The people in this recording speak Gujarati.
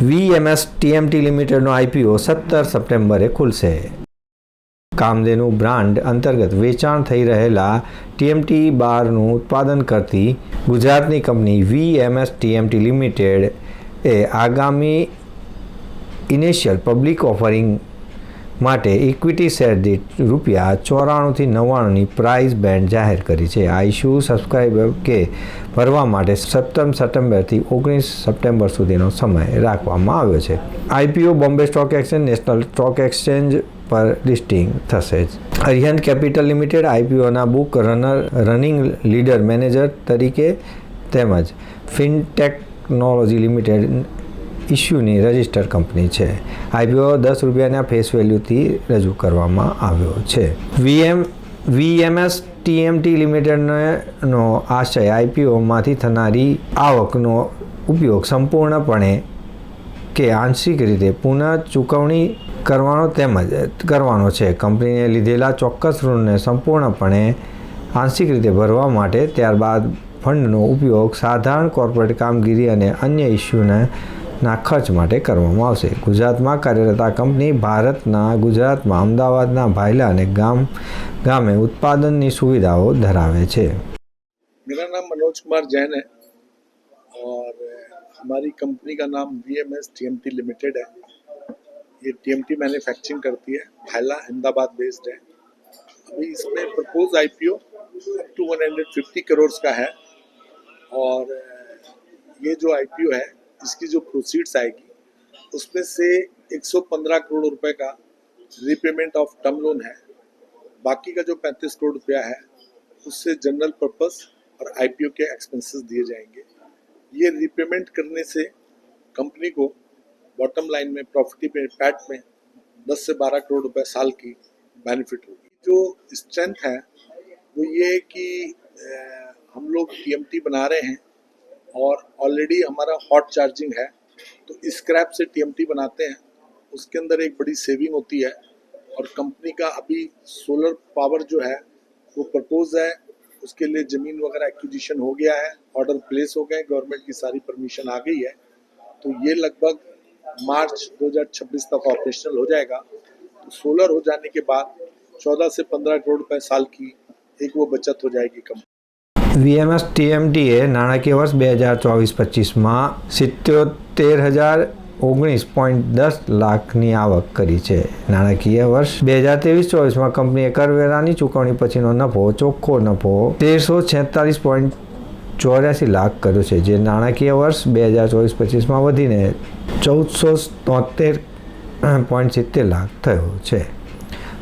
વીએમએસ ટીએમટી લિમિટેડનો આઈપીઓ સત્તર સપ્ટેમ્બરે ખુલશે. કામધેનુ બ્રાન્ડ અંતર્ગત વેચાણ થઈ રહેલા ટીએમટી બારનું ઉત્પાદન કરતી ગુજરાતની કંપની વીએમએસ ટીએમટી લિમિટેડ એ આગામી ઇનિશિયલ પબ્લિક ઓફરિંગ માટે ઇક્વિટી શેર દીઠ રૂપિયા ચોરાણુંથી નવ્વાણુંની પ્રાઇસ બેન્ડ જાહેર કરી છે. આ ઇસ્યુ સબસ્ક્રાઇબર કે ભરવા માટે સપ્તમ સપ્ટેમ્બરથી ઓગણીસ સપ્ટેમ્બર સુધીનો સમય રાખવામાં આવ્યો છે. IPO Bombay stock exchange, national stock exchange પર લિસ્ટિંગ થશે Arihant capital limited આઈપીઓના book runner, running lead manager તરીકે તેમજ ફિનટેકનોલોજી લિમિટેડ ઇસ્યુની રજિસ્ટર કંપની છે. આઈપીઓ દસ રૂપિયાના ફેસ વેલ્યુથી રજૂ કરવામાં આવ્યો છે. વીએમ, વીએમએસ ટીએમટી લિમિટેડનો આશય આઈપીઓમાંથી થનારી આવકનો ઉપયોગ સંપૂર્ણપણે કે આંશિક રીતે પુનઃ ચૂકવણી કરવાનો તેમજ કરવાનો છે. કંપનીને લીધેલા ચોક્કસ ઋણને સંપૂર્ણપણે આંશિક રીતે ભરવા માટે ત્યારબાદ ફંડનો ઉપયોગ સાધારણ કોર્પોરેટ કામગીરી અને અન્ય ઇસ્યુને ના ખર્ચ માટે કરવામાં આવશે ગુજરાતમાં કાર્યરત આ કંપની ભારતના ગુજરાતમાં અમદાવાદના ભાયલા અને ગામ ગામે ઉત્પાદનની સુવિધાઓ ધરાવે છે मेरा नाम मनोज कुमार जैन है और हमारी कंपनी का नाम V M S T M T limited है ये टी एम टी मैन्युफैक्चरिंग करती है भायला अहमदाबाद बेस्ड है अभी इसमें propose I P O two one hundred fifty crore का है और ये जो आई पी ओ है इसकी जो प्रोसीड्स आएगी, उसमें से 115 करोड़ रुपए का रीपेमेंट ऑफ़ टर्म लोन है। बाकी का जो 35 करोड़ रुपया है, उससे जनरल पर्पस और आईपीओ के एक्सपेंसेस दिए जाएँगे। ये रीपेमेंट करने से कंपनी को बॉटम लाइन में प्रॉफिट में पैट में 10 से 12 करोड़ रुपए साल की बेनिफिट होगी। जो स्ट्रेंथ है, वो ये है कि हम लोग टीएमटी बना रहे हैं। और ऑलरेडी हमारा हॉट चार्जिंग है तो स्क्रैप से टीएमटी बनाते हैं। उसके अंदर एक बड़ी सेविंग होती है और कंपनी का अभी सोलर पावर जो है, वो प्रपोज है। उसके लिए ज़मीन वगैरह एक्विजिशन हो गया है ऑर्डर प्लेस हो गए गवर्नमेंट की सारी परमिशन आ गई है। तो ये लगभग मार्च 2026 तक ऑपरेशनल हो जाएगा। तो सोलर हो जाने के बाद 14 से 15 करोड़ रुपए साल की एक वो बचत हो जाएगी कंपनी વીએમએસ ટીએમટીએ નાણાકીય વર્ષ બે હજાર ચોવીસ પચીસમાં સિત્યોતેર હજાર ઓગણીસ પોઈન્ટ દસ લાખની આવક કરી છે. નાણાકીય વર્ષ બે હજાર ત્રેવીસ ચોવીસમાં કંપનીએ કરવેરાની ચૂકવણી પછીનો નફો, ચોખ્ખો નફો, તેરસો છેતાલીસ પોઈન્ટ ચોર્યાસી લાખ કર્યો છે, જે નાણાકીય વર્ષ બે હજાર ચોવીસ પચીસમાં વધીને ચૌદસો તોતેર પોઈન્ટ સિત્તેર લાખ થયો છે.